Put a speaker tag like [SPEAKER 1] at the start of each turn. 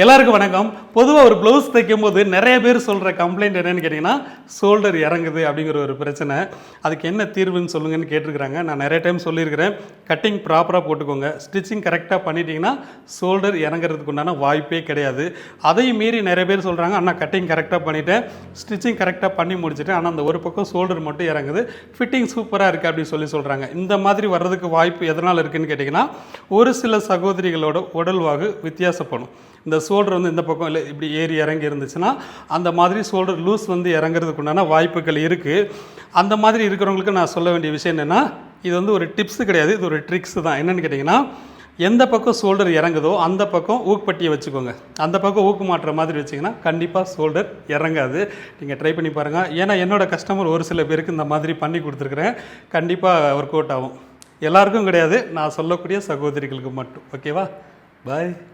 [SPEAKER 1] எல்லாருக்கும் வணக்கம். பொதுவாக ஒரு ப்ளவுஸ் தைக்கும் போது நிறைய பேர் சொல்கிற கம்ப்ளைண்ட் என்னென்னு கேட்டிங்கன்னா ஷோல்டர் இறங்குது அப்படிங்கிற ஒரு பிரச்சனை. அதுக்கு என்ன தீர்வுன்னு சொல்லுங்கன்னு கேட்டிருக்கிறாங்க. நான் நிறைய டைம் சொல்லியிருக்கிறேன். கட்டிங் ப்ராப்பராக போட்டுக்கோங்க. ஸ்டிச்சிங் கரெக்டாக பண்ணிட்டீங்கன்னா ஷோல்டர் இறங்குறதுக்கு உண்டான வாய்ப்பே கிடையாது. அதையும் மீறி நிறைய பேர் சொல்கிறாங்க ஆனால் கட்டிங் கரெக்டாக பண்ணிட்டேன். ஸ்டிச்சிங் கரெக்டாக பண்ணி முடிச்சுட்டேன். ஆனால் அந்த ஒரு பக்கம் ஷோல்டர் மட்டும் இறங்குது. ஃபிட்டிங் சூப்பராக இருக்குது அப்படின்னு சொல்லி சொல்கிறாங்க இந்த மாதிரி வர்றதுக்கு வாய்ப்பு எதனால் இருக்குன்னு கேட்டிங்கன்னா ஒரு சில சகோதரிகளோட உடல்வாகு வித்தியாசப்படும். இந்த ஷோல்டர் வந்து இந்த பக்கம் இல்லை இப்படி ஏறி இறங்கி இருந்துச்சுன்னா அந்த மாதிரி ஷோல்டர் லூஸ் வந்து இறங்குறதுக்கு உண்டான வாய்ப்புகள் இருக்குது அந்த மாதிரி இருக்கிறவங்களுக்கு நான் சொல்ல வேண்டிய விஷயம் என்னென்னா இது வந்து ஒரு டிப்ஸ் கிடையாது இது ஒரு ட்ரிக்ஸ் தான். என்னென்னு கேட்டிங்கன்னா எந்த பக்கம் ஷோல்டர் இறங்குதோ அந்த பக்கம் ஊக்குப்பட்டியை வச்சுக்கோங்க. அந்த பக்கம் ஊக்கு மாட்டுற மாதிரி வச்சிங்கன்னா கண்டிப்பாக ஷோல்டர் இறங்காது. நீங்கள் ட்ரை பண்ணி பாருங்கள் ஏன்னா என்னோட கஸ்டமர் ஒரு சில பேருக்கு இந்த மாதிரி பண்ணி கொடுத்துருக்குறேன். கண்டிப்பாக ஒர்க் அவுட் ஆகும். எல்லாருக்கும் கிடையாது. நான் சொல்லக்கூடிய சகோதரிகளுக்கு மட்டும். ஓகேவா பாய்